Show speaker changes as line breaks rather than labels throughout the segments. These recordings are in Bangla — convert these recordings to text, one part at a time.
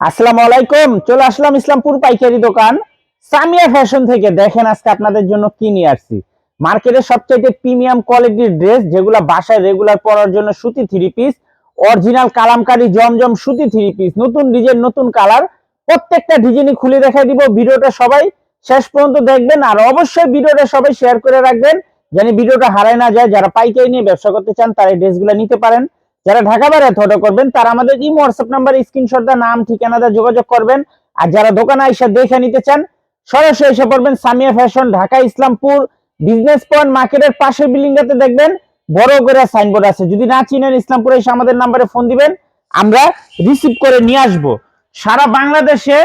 আসসালামু আলাইকুম, চলে আসলাম ইসলামপুর পাইকারি দোকান। সামিয়া ফ্যাশন থেকে দেখেন আজকে আপনাদের জন্য কি নিয়ে আসছি। মার্কেটের সবচেয়ে প্রিমিয়াম কোয়ালিটির ড্রেস, যেগুলো বাসায় রেগুলার পরার জন্য সুতি থ্রি পিস অরিজিনাল কালামকারী জমজম সুতি থ্রি পিস নতুন ডিজাইন নতুন কালার প্রত্যেকটা ডিজাইনই খুলে দেখাই দিব ভিডিওটা সবাই। শেষ পর্যন্ত দেখবেন আর অবশ্যই ভিডিওটা সবাই শেয়ার করে রাখবেন, যেন ভিডিওটা হারায় না যায়। যারা পাইকারি নিয়ে ব্যবসা করতে চান, তারা ড্রেসগুলো নিতে পারেন। যারা ঢাকা বাইরে অর্ডার করবেন, তারা আমাদের ইমো হোয়াটসঅ্যাপ নাম্বার স্ক্রিনশট দা নাম, ঠিকানা দা যোগাযোগ করবেন। আর যারা দোকানে আইসা দেখে নিতে চান, সরাসরি এসে পড়বেন Samia fashion Dhaka, Islampur business point মার্কেটের পাশের বিল্ডিংটাতে দেখবেন, বড় করে সাইনবোর্ড আছে। যদি না চিনেন ইসলামপুরে, এসে আমাদের নাম্বারে ফোন দিবেন, আমরা রিসিভ করে নিয়ে আসব। সারা বাংলাদেশে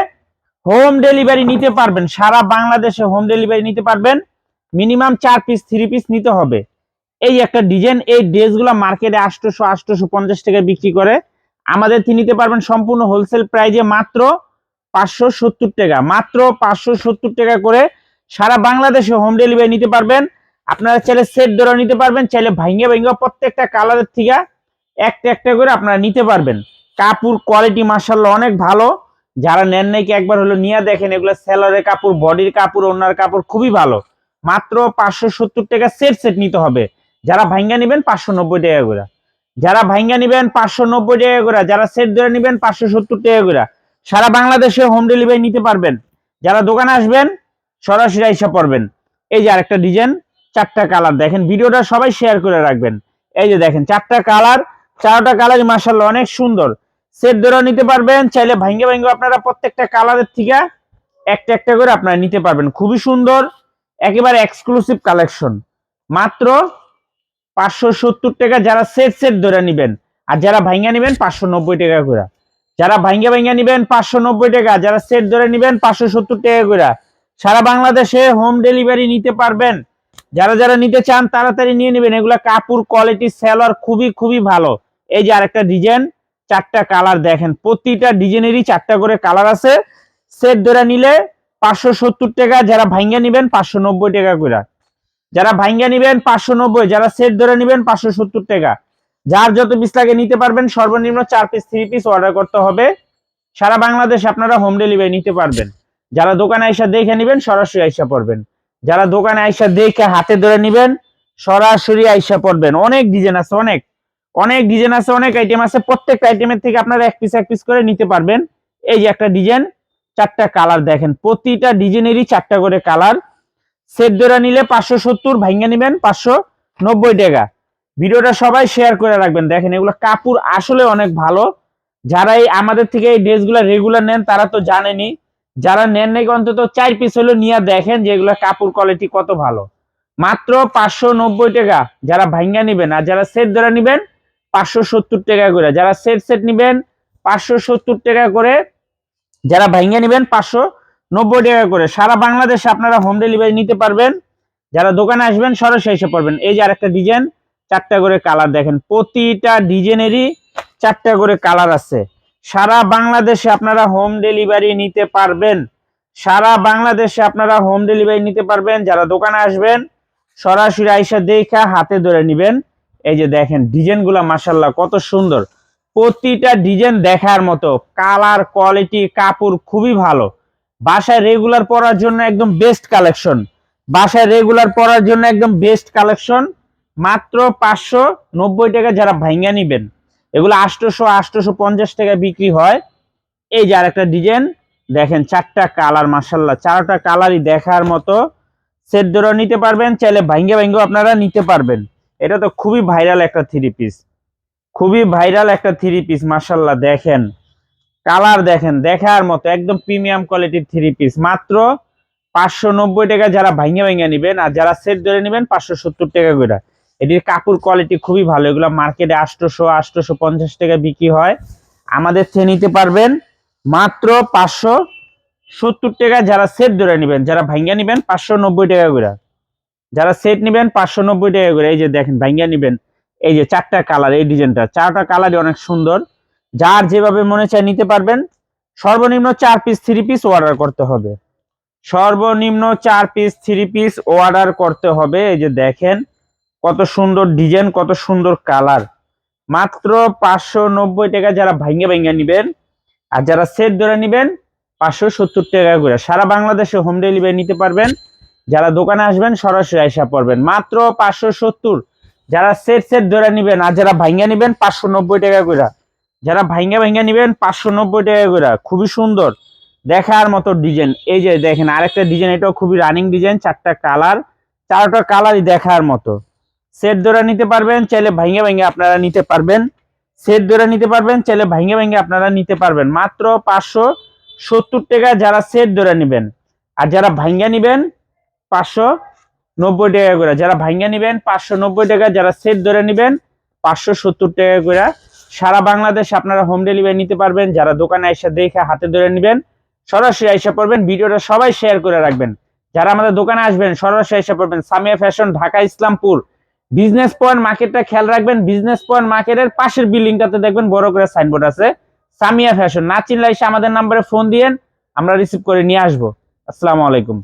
হোম ডেলিভারি নিতে পারবেন। সারা বাংলাদেশে হোম ডেলিভারি নিতে পারবেন। মিনিমাম চার পিস থ্রি পিস নিতে হবে। এই একটা ডিজাইন, এই ড্রেসগুলো মার্কেটে আটশোশো আটশোশো পঞ্চাশ টাকা বিক্রি করে। আমাদের তিনি নিতে পারবেন সম্পূর্ণ হোলসেল প্রাইজে মাত্র পাঁচশো সত্তর টাকা। মাত্র পাঁচশো সত্তর টাকা করে সারা বাংলাদেশে হোম ডেলিভারি নিতে পারবেন। আপনারা চাইলে সেট ধরে নিতে পারবেন, চাইলে ভাঙ্গে ভাঙ্গে প্রত্যেকটা কালারের থেকে একটা একটা করে আপনারা নিতে পারবেন। কাপড় কোয়ালিটি মার্শাল্লাহ অনেক ভালো। যারা নেন নাকি একবার হলো নিয়ে দেখেন, এগুলো স্যালারের কাপড় বডির কাপড়, ওনার কাপড় খুবই ভালো। মাত্র পাঁচশো সত্তর টাকা সেট সেট নিতে হবে। যারা ভাঙ্গা নেবেন পাঁচশো নব্বই টাকা করে। যারা ভাঙ্গা নেবেন পাঁচশো নব্বই টাকা করে, যারা সেট ধরে নেবেন পাঁচশো সত্তর টাকা করে। সারা বাংলাদেশে হোম ডেলিভারি নিতে পারবেন। যারা দোকানে আসবেন, সরাসরি আইসা পড়বেন। এই যে আরেকটা ডিজাইন চারটা কালার দেখেন, ভিডিওটা সবাই শেয়ার করে রাখবেন। এই যে দেখেন, চারটা কালার চারটা কালারই মার্শাল্লাহ অনেক সুন্দর। সেট ধরে নিতে পারবেন, চাইলে ভাঙ্গে ভাঙ্গে আপনারা প্রত্যেকটা কালারের থেকে একটা একটা করে আপনারা নিতে পারবেন। খুবই সুন্দর, একেবারে এক্সক্লুসিভ কালেকশন মাত্র পাঁচশো সত্তর টাকা যারা সেট সেট ধরে নিবেন। আর যারা ভাঙ্গা নিবেন, পাঁচশো নব্বই টাকা করে। যারা ভাঙ্গা ভাঙ্গা নিবেন, পাঁচশো নব্বই টাকা। যারা সেট ধরে নিবেন, পাঁচশো সত্তর টাকা করে। সারা বাংলাদেশে হোম ডেলিভারি নিতে পারবেন। যারা যারা নিতে চান, তাড়াতাড়ি নিয়ে নেবেন। এগুলা কাপড় কোয়ালিটি সেলার খুবই খুবই ভালো। এই যে আরেকটা ডিজাইন চারটা কালার দেখেন। প্রতিটা ডিজাইনেরই চারটা করে কালার আছে। সেট ধরে নিলে পাঁচশো সত্তর টাকা। যারা ভাঙ্গা নিবেন, পাঁচশো নব্বই টাকা করে। যারা ভাঙ্গা নিবেন পাঁচশো নব্বই, যারা সেট ধরে নিবেন পাঁচশো সত্তর টাকা। যার যত পিস লাগে নিতে পারবেন, সর্বনিম্ন চার পিস থ্রি পিস অর্ডার করতে হবে। সারা বাংলাদেশ আপনারা হোম ডেলিভারি নিতে পারবেন। যারা দোকানে আইসা দেখে নিবেন, সরাসরি আইসা পড়বেন। যারা দোকানে আইসা দেখে হাতে ধরে নিবেন, সরাসরি আইসা পড়বেন। অনেক ডিজাইন আছে, অনেক। অনেক ডিজাইন আছে, অনেক আইটেম আছে। প্রত্যেকটা আইটেমের থেকে আপনারা এক পিস এক পিস করে নিতে পারবেন। এই যে একটা ডিজাইন চারটা কালার দেখেন। প্রতিটা ডিজাইনেরই চারটা করে কালার সেট ধরে নিলে পাঁচশো সত্তর ভাঙ্গা নিবেন, পাঁচশো নব্বই টাকা। ভিডিওটা সবাই শেয়ার করে রাখবেন। দেখেন, এগুলো কাপড় আসলে অনেক ভালো। যারা এই আমাদের থেকে এই ড্রেসগুলো রেগুলার নেন, তারা তো জানেনি। যারা নেন নাকি অন্তত চার পিস হলো নিয়ে দেখেন যে এগুলো কাপড় কোয়ালিটি কত ভালো। মাত্র পাঁচশো নব্বই টাকা যারা ভাঙ্গা নিবেন আর যারা সেট ধরে নিবেন, পাঁচশো সত্তর টাকা করে। যারা সেট সেট নিবেন, পাঁচশো সত্তর টাকা করে যারা ভাঙ্গা নিবেন, পাঁচশো নব্বই টাকা করে। সারা বাংলাদেশে আপনারা হোম ডেলিভারি নিতে পারবেন। যারা দোকানে আসবেন, সরাসরি এসে পড়বেন। এই যে আরেকটা ডিজাইন চারটা করে কালার দেখেন। প্রতিটা ডিজাইনেরই চারটা করে কালার আছে। সারা বাংলাদেশে আপনারা হোম ডেলিভারি নিতে পারবেন। সারা বাংলাদেশে আপনারা হোম ডেলিভারি নিতে পারবেন। যারা দোকানে আসবেন, সরাসরি আইসা দেখা হাতে ধরে নিবেন। এই যে দেখেন ডিজাইনগুলো মাসাল্লাহ কত সুন্দর। প্রতিটা ডিজাইন দেখার মতো কালার কোয়ালিটি কাপড় খুবই ভালো। বাসায় রেগুলার পরার জন্য একদম বেস্ট কালেকশন বাসায় রেগুলার পরার জন্য একদম বেস্ট কালেকশন মাত্র পাঁচশো নব্বই টাকা যারা ভাঙ্গা নিবেন। এগুলো আটশোশো আটশোশো পঞ্চাশ টাকা বিক্রি হয়। এই যে আরেকটা ডিজাইন দেখেন চারটা কালার মাসাল্লাহ চারটা কালারই দেখার মতো। সেট ধরে নিতে পারবেন, চাইলে ভাঙ্গে ভাঙ্গেও আপনারা নিতে পারবেন। এটা তো খুবই ভাইরাল একটা থ্রি পিস খুবই ভাইরাল একটা থ্রি পিস মাসাল্লাহ দেখেন। কালার দেখেন, দেখার মতো, একদম প্রিমিয়াম কোয়ালিটির থ্রি পিস মাত্র পাঁচশো নব্বই টাকা যারা ভাঙ্গে ভাঙ্গে নেবেন আর যারা সেট ধরে নেবেন, পাঁচশো সত্তর টাকা করে। এটির কাপড় কোয়ালিটি খুবই ভালো। এগুলো মার্কেটে আটশোশো আটশোশো পঞ্চাশ টাকা বিক্রি হয়। আমাদের থেকে নিতে পারবেন মাত্র পাঁচশো সত্তর টাকা যারা সেট ধরে নেবেন, যারা ভাঙ্গা নেবেন, পাঁচশো নব্বই টাকা করে। যারা সেট নেবেন, পাঁচশো নব্বই টাকা করে। এই যে দেখেন ভাঙ্গা নেবেন। এই যে চারটা কালার, এই ডিজাইনটা। চারটা কালারই অনেক সুন্দর। যার যেভাবে মনে চায় নিতে পারবেন, সর্বনিম্ন চার পিস থ্রি পিস অর্ডার করতে হবে। সর্বনিম্ন চার পিস থ্রি পিস অর্ডার করতে হবে। এই যে দেখেন, কত সুন্দর ডিজাইন কত সুন্দর কালার মাত্র পাঁচশো নব্বই টাকা যারা ভাঙ্গে ভাঙ্গে নিবেন, আর যারা সেট ধরে নেবেন, পাঁচশো সত্তর টাকা করে। সারা বাংলাদেশে হোম ডেলিভারি নিতে পারবেন। যারা দোকানে আসবেন, সরাসরি আইসা পড়বেন। মাত্র পাঁচশো সত্তর। যারা সেট সেট ধরে নেবেন, আর যারা ভাঙ্গা নেবেন, পাঁচশো নব্বই টাকা করে। যারা ভাইঙ্গা ভাঙ্গা নেবেন পাঁচশো নব্বই টাকা করে। খুবই সুন্দর। দেখার মতো ডিজাইন। এই যে দেখেন, আরেকটা ডিজাইন, এটাও খুবই রানিং ডিজাইন চারটা কালার চারটা কালারই দেখার মতো। সেট ধরে নিতে পারবেন, চাইলে ভাইঙ্গা ভাঙ্গে আপনারা নিতে পারবেন। সেট ধরে নিতে পারবেন, চাইলে ভাইঙ্গা ভাঙ্গে আপনারা নিতে পারবেন। মাত্র পাঁচশো সত্তর টাকা যারা সেট ধরে নেবেন। আর যারা ভাঙ্গা নেবেন, পাঁচশো নব্বই টাকা করে। যারা ভাঙ্গা নেবেন, পাঁচশো নব্বই টাকা, যারা সেট ধরে নেবেন, পাঁচশো সত্তর টাকা করে সারা বাংলাদেশে আপনারা হোম ডেলিভারি নিতে পারবেন, যারা দোকানে এসে দেখে হাতে ধরে নেবেন, সরাসরি এসে পড়বেন, ভিডিওটা সবাই শেয়ার করে রাখবেন। যারা আমাদের দোকানে আসবেন, সরাসরি এসে পড়বেন, Samia fashion Dhaka Islampur. Business point মার্কেটটা খেয়াল রাখবেন বিজনেস পয়েন্ট মার্কেটের পাশের বিল্ডিংটাতে দেখবেন বড় করে সাইনবোর্ড আছে, সামিয়া ফ্যাশন না চিনলে এসে আমাদের নাম্বারে ফোন দিয়েন, আমরা রিসিভ করে নিয়ে আসব। আসসালামু আলাইকুম।